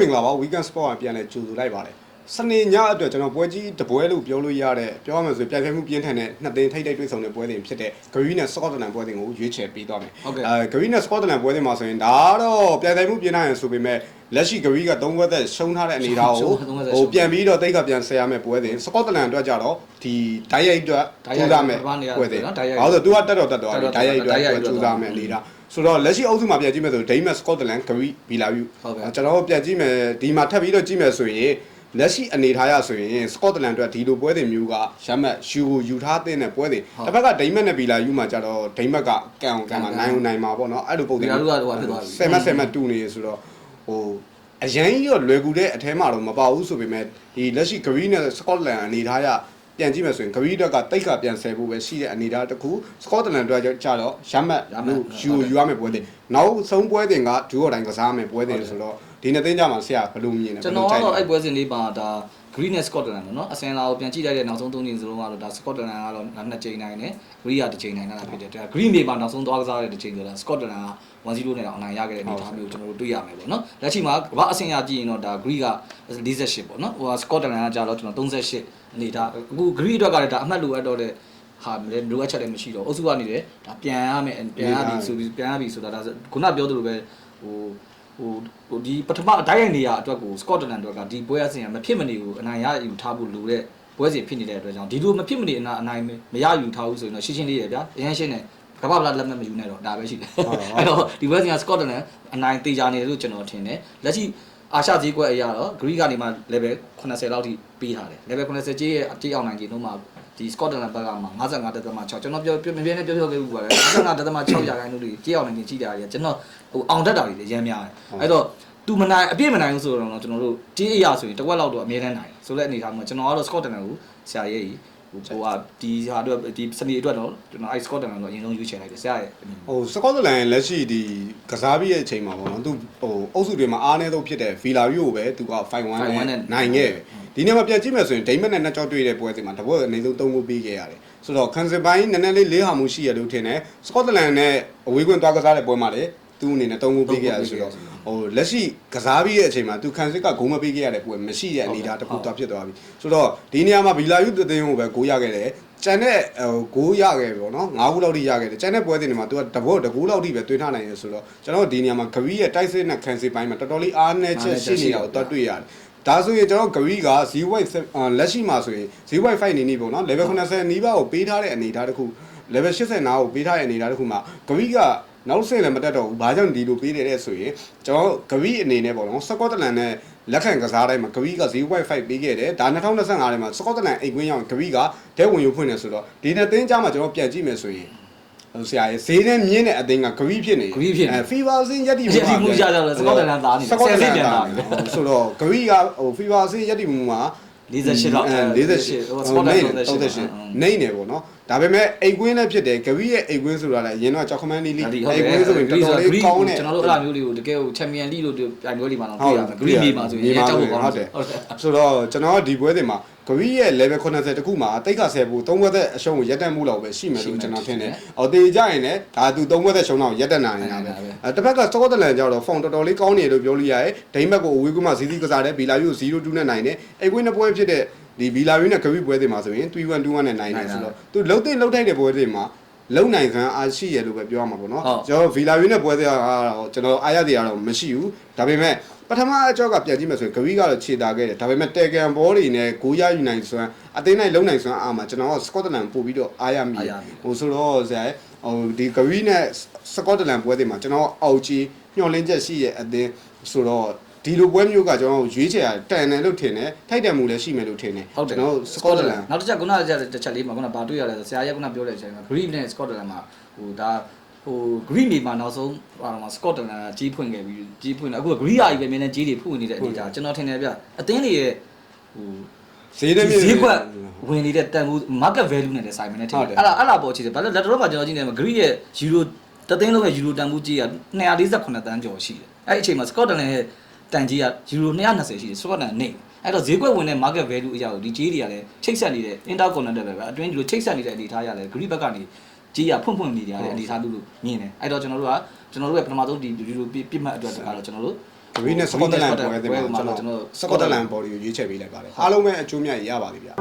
မင်္ဂလာပါ weekend sport ကပြန်လဲကြိုဆိုလိုက်ပါတယ် စနေညအတွက်ကျွန်တော်ပွဲကြီးတပွဲလို့ပြောလို့ရတဲ့ပြောရမယ်ဆိုပြိုင်ဆိုင်မှုပြင်းထန်တဲ့နှစ်သိန်းထိပ်တိုက်တွေ့ဆုံတဲ့ပွဲစဉ်ဖြစ်တဲ့ Gary နဲ့ Scotland ပွဲစဉ်ကိုရွေးချယ်ပေးသွားမယ်ဟုတ်ကဲ့အဲ Gary နဲ့ Scotland ပွဲစဉ်မှာဆိုရင်ဒါကတော့ပြိုင်ဆိုင်မှုပြင်းထန်ရဆိုပေမဲ့လက်ရှိ Gary က3ဘက်သက်ရှုံးထားတဲ့အနေအထားကိုရှုံးသုံးဘက်သက်ဟိုရှုံးပြန်ပြီးတော့တိတ်ကပြန်ဆယ်ရမယ်ပွဲစဉ် Scotland အတွက်ကြတော့ဒီဓာတ်ရိုက်အတွက်ဓာတ်ရိုကြိုးက်စားမယ်ဘာနေရပွဲစဉ်နော်ဓာတ်ရိုက်ဘာလို့လဲ तू ကတက်တော့တက်တော့တက်တော့ဓာတ်ရိုက်အတွက်ဓာတ်ရိုက်အတွက်ကြိုးစားမယ်အနေအထားဆိုတော့လက်ရှိအုပ်စုမှာပြန်ကြည့်မယ်ဆိုဒိမတ်စကော့တလန်ဂရီဘီလာယူဟုတ်ကဲ့ကျွန်တော်တို့ပြန်ကြည့်မယ်ဒီမှာထပ်ပြီးတော့ကြည့်မယ်ဆိုရင် လက်ရှိအနေထားရဆိုရင်စကော့တလန်အတွက်ဒီလိုပွဲတွေမျိုးကရမတ်ယူကိုယူထားတဲ့ပွဲတွေဟုတ်တစ်ဖက်ကဒိမတ်နဲ့ဘီလာယူမှာကြတော့ဒိမတ်ကကန်အောင်ကန်မှာနိုင်အောင်နိုင်မှာပေါ့နော်အဲ့လိုပုံစံဘီလာယူကတော့ဟိုဟာဖြစ်သွားပြီဆယ်မတ်ဆယ်မတ်တူနေဆိုတော့ဟိုအရန်ကြီးတော့လွယ်ကူတဲ့အထဲမှာတော့မပါဘူးဆိုပေမဲ့ဒီလက်ရှိဂရီနဲ့စကော့တလန်အနေထားရ ပြန်ကြည့်မယ်ဆိုရင်ဂရီတက်ကတိတ်ကပြန်ဆယ်ဖို့ပဲရှိတဲ့အနေအထားတစ်ခုစကော့တလန်အတွက်ကြတော့ရမတ်ရမတ်လို့ယူကိုယူရမယ်ပွဲတွေနောက်ဆုံးပွဲတင်ကဒူးတော်တိုင်းကစားမယ်ပွဲတွေဆိုတော့ဒီနှစ်သိန်းကြမှာဆရာဘယ်လိုမြင်လဲကျွန်တော်ကတော့အဲ့ပွဲစဉ်လေးပါဒါ Green နဲ့ Scotland ပေါ့နော်အစင်လာကိုပြန်ကြည့်လိုက်တဲ့နောက်ဆုံးသုံးချိန်စလုံးကတော့ဒါ Scotland ကတော့နှစ်ချိန်နိုင်တယ် Green ကတစ်ချိန်နိုင်တာဖြစ်တယ်ဒါ Green မြေမှာနောက်ဆုံးသွားကစားတဲ့တစ်ချိန်ဆိုတာ Scotland က1-0နဲ့တော့အနိုင်ရခဲ့တဲ့အနေအထားမျိုးကျွန်တော်တို့တွေ့ရမယ်ပေါ့နော်လက်ရှိမှာကမ္ဘာအဆင့်ရကြည့်ရင်တော့ဒါ Green က48ပေါ့နော်ဟို Scotland ကကြာတော့ကျွန်တော်38အနေအထားအခု Green အတွက်ကလည်းဒါအမှတ်လိုအပ်တော့တဲ့ဟာလည်းလိုအပ်ချက်လည်းမရှိတော့အုပ်စုကနေလည်းဒါပြန်ရမယ်ပြန်ရပြီဆိုပြီးပြန်ရပြီဆိုတာဒါခုနပြောသလိုပဲဟို ဟိုဟိုဒီပထမအတိုင်းရိုက်နေရအတွက်ကိုစကော့တလန်အတွက်ကဒီပွဲအစဉ်ကမဖြစ်မနေဘူးအနိုင်ရယူထားဖို့လိုတဲ့ပွဲစဉ်ဖြစ်နေတဲ့အတွက်ကြောင့်ဒီလိုမဖြစ်မနေအနိုင်အနိုင်မရယူထားဘူးဆိုရင်တော့ရှင်းရှင်းလေးရဗျာအရင်ရှင်းနေကမ္ဘာဗလာလက်မှတ်မယူနဲ့တော့ဒါပဲရှိတယ်အဲ့တော့ဒီပွဲစဉ်ကစကော့တလန်အနိုင်တေချာနေတယ်လို့ကျွန်တော်ထင်တယ်လက်ရှိ အာရှဈေးကွက်အရာတော့ Greek ကနေမှ level 80လောက်ထိပေးထားတယ် level 80ကြေးရဲ့အတိအောင်နိုင်ကြီးတို့မှာဒီ Scotland ဘက်ကမှာ55.6ကျွန်တော်ပြောပြပြနေပြောပြောခဲ့ဘူးပါတယ်55.6ရာခိုင်နှုန်းတွေကြေးအောင်နိုင်ကြီးကြီးတာကြီးကျွန်တော်ဟိုအောင်တတ်တာတွေလည်းရမ်းများတယ်အဲ့တော့သူမနိုင်အပြည့်မနိုင်ဘူးဆိုတော့ကျွန်တော်တို့ကြေးအရာဆိုရင်တစ်ဝက်လောက်တော့အမြဲတမ်းနိုင်တယ်ဆိုတဲ့အနေအထားမှာကျွန်တော်ကတော့ Scotland ကိုဆရာရဲ့ကြီး ဟိုဟိုဟာဒီဟာတော့ဒီစနေအတွက်တော့ကျွန်တော်အဲ Scotland ကိုအရင်ဆုံးရွေးချယ်လိုက်တယ်ဆရာရဲ့အမြင်ဟိုစကော့တလန်လက်ရှိဒီကစားပြီးရဲ့အချိန်မှာပေါ့နော်သူဟိုအုပ်စုတွေမှာအားနည်းဆုံးဖြစ်တဲ့ဗီလာယူကိုပဲသူက5-1 5-1နဲ့နဲ့နိုင်ခဲ့တယ်ဒီနေ့မှာပြန်ကြည့်မယ်ဆိုရင်ဒိမတ်နဲ့နှစ်ကြောက်တွေ့တဲ့ပွဲစဉ်မှာတပွဲအနေဆုံး3ခုပေးခဲ့ရတယ်ဆိုတော့ကန်စပိုင်းနည်းနည်းလေးလေးဟာမှုရှိရလို့ထင်တယ်စကော့တလန်နဲ့အဝေးကွင်းသွားကစားတဲ့ပွဲမှာလေ သူ့အနေနဲ့3ခုပေးခဲ့ရတယ်ဆိုတော့ဟိုလက်ရှိကစားပြီးရဲ့အချိန်မှာသူကန်စစ်ကဂုံးမပေးခဲ့ရတဲ့ပွဲမရှိတဲ့အနေအထားတစ်ခုသွားဖြစ်သွားပြီဆိုတော့ဒီနေရာမှာဗီလာယူတဲ့တင်းကိုပဲဂိုးရခဲ့တယ်ကျန်တဲ့ဟိုဂိုးရခဲ့ပြီပေါ့နော်၅ခုလောက်ထိရခဲ့တယ်ကျန်တဲ့ပွဲစဉ်တွေမှာ तू ကတဘောတကူလောက်ထိပဲတွင်းထားနိုင်ရဆိုတော့ကျွန်တော်ဒီနေရာမှာဂရီရဲ့တိုက်စစ်နဲ့ကန်စစ်ပိုင်းမှာတော်တော်လေးအားနည်းချက်ရှိနေတာကိုတော့တွေ့ရတယ်ဒါဆိုရင်ကျွန်တော်ဂရီက0 white လက်ရှိမှာဆိုရင်0 white 5နေနေပေါ့နော် level 80နီးပါးကိုပေးထားတဲ့အနေအထားတစ်ခု level 80နားကိုပေးထားတဲ့အနေအထားတစ်ခုမှာဂရီက နောက်ဆက်လည်းမတက်တော့ဘူး။ဘာကြောင့်ဒီလိုပေးနေလဲဆိုရင်ကျွန်တော်ဂရီအနေနဲ့ပေါ့နော်စကော့တလန်နဲ့လက်ခံကစားတိုင်းမှာဂရီက0.5ပေးခဲ့တယ်။ဒါ2025ထဲမှာစကော့တလန်အိမ်ကွင်းရောက်ဂရီကဒဲဝင်ယူဖွင့်နေဆိုတော့ဒီနှစ်သင်းကြားမှာကျွန်တော်ပြန်ကြည့်မယ်ဆိုရင်ဟိုဆရာရဲ့ဈေးနဲ့မြင့်တဲ့အသင်းကဂရီဖြစ်နေဂရီဖြစ်နေအဲဖီဗာစင်းရက်တီရက်တီမှုကြကြတော့စကော့တလန်သားနေတယ်စကော့တလန်ဆယ်ဆင့်ပြန်သားသားနေနေတယ်ဆိုတော့ဂရီကဟိုဖီဗာစင်းရက်တီမှုမှာ48လောက်48ဟို Scotland 38နေနေပေါ့နော် ဒါပေမဲ့အိတ်ကွင်းလည်းဖြစ်တယ်ဂရီရဲ့အိတ်ကွင်းဆိုတာလည်းအရင်တော့ကြောက်ခမန်းလီလီဒီအိတ်ကွင်းဆိုရင်တော်တော်လေးကောင်းတယ်ကျွန်တော်တို့အဲ့လိုမျိုးလေးကိုတကယ်ကိုချန်ပီယံလိလို့ပြိုင်ပွဲလေးမှာတော့တွေ့ရမယ် Green မြေမှာဆိုရင်အရင်ကြောက်ဖို့ကောင်းဟုတ်တယ်ဆိုတော့ကျွန်တော်ဒီပွဲတွေမှာဂရီရဲ့ level 80တခုမှာတိတ်ခါဆယ်ဖို့၃ဘက်သက်အရှုံးကိုရက်တက်မှုလောက်ပဲရှိမယ်လို့ကျွန်တော်ထင်တယ်။အော်တေကြရင်လည်းဒါသူ၃ဘက်သက်ရှုံးတော့ရက်တက်နိုင်နေတာပဲ။အဲတစ်ဖက်ကစကော့တလန်ကျတော့ဖုန်တော်တော်လေးကောင်းနေတယ်လို့ပြောလို့ရတယ်။ဒိမတ်ကိုအဝေးကွင်းမှာဇီးဇီးကစားတယ်ဘီလာယူ0-2နဲ့နိုင်တယ်။အိတ်ကွင်းနှစ်ပွဲဖြစ်တဲ့ ဒီဘီလာယူနဲ့ဂရီပွဲတွေမှာဆိုရင်3-1-2-1နဲ့နိုင်တယ်ဆိုတော့သူလုံးသိလုံးထိုက်တဲ့ပွဲတွေမှာလုံနိုင်ခံအားရှိရလို့ပဲပြောရမှာပေါ့နော်ကျွန်တော်ဗီလာယူနဲ့ပွဲတွေကတော့ကျွန်တော်အားရသေးရတော့မရှိဘူးဒါပေမဲ့ပထမအကြောက်ကပြန်ကြည့်မယ်ဆိုရင်ဂရီကတော့ခြေတာခဲ့တယ်ဒါပေမဲ့တယ်ကန်ဘောတွေနဲ့ဂိုးရယူနိုင်စွမ်းအသိနိုင်လုံနိုင်စွမ်းအားမှာကျွန်တော်ကစကော့တလန်ပို့ပြီးတော့အားရမိဟိုဆိုတော့ဇာဟိုဒီဂရီနဲ့စကော့တလန်ပွဲတွေမှာကျွန်တော်အောက်ကြီးညှော်လင်းချက်ရှိရဲ့အသင်းဆိုတော့ ဒီလိုပွဲမျိုးကကျွန်တော်ရွေးချယ်ရတန်တယ်လို့ထင်တယ်ထိုက်တယ်မှုလည်းရှိမယ်လို့ထင်တယ်ဟုတ်တယ်ကျွန်တော်စကော့တလန်နောက်တစ်ချက်ခုနကတစ်ချက်လေးမှာခုနဗာတွေ့ရလဲဆိုဆရာရဲ့ခုနပြောတဲ့အချိန်မှာ Green နဲ့ Scotland မှာဟိုဒါဟို Green နေမှာနောက်ဆုံးဟာမှာ Scotland ကကြီးဖွင့်ခဲ့ပြီးကြီးဖွင့်တယ်အခုက Green ရာကြီးပဲမြင်နေကြီးတွေဖွင့်နေတဲ့အနေဒါကျွန်တော်ထင်တယ်ဗျအသင်းတွေရဲ့ဟိုဈေးနဲ့မြင့်ဈေးကွက်ဝင်နေတဲ့တန်ဖိုး market value နဲ့လည်းဆိုင်မနေထင်တယ်အဲ့ဒါအဲ့ဒါပေါ်ချစ်တယ်ဘာလို့လက်တော်မှာကျွန်တော်ကြည့်နေမှာ Green ရဲ့ Euro တသိန်းလုံးရဲ့ Euro တန်ဖိုးကြီးက248တန်းကျော်ရှိတယ်အဲ့ဒီအချိန်မှာ Scotland ရဲ့ တန်ကြီးက Euro 220ရှိတယ် Scotland နေအဲ့တော့ဈေးကွက်ဝင်တဲ့ market value အရာကိုဒီကြီးတွေကလည်းချိတ်ဆက်နေတဲ့ interconnected ပဲပဲအတွင်းဒီလိုချိတ်ဆက်နေတဲ့အနေအထားရလဲ Green ဘက်ကနေကြီးရဖွင့်ဖွင့်နေကြတဲ့အနေအထားလို့မြင်တယ်အဲ့တော့ကျွန်တော်တို့ကကျွန်တော်တို့ရဲ့ပထမဆုံးဒီဒီလိုပြစ်မှတ်အတွက်တကတော့ကျွန်တော်တို့ Green နဲ့ Scotland ပွဲစဉ်မှာကျွန်တော် Scotland body ကိုရွေးချယ်ပေးလိုက်ပါတယ်အားလုံးပဲအကျိုးမြတ်ရပါလိမ့်ဗျာ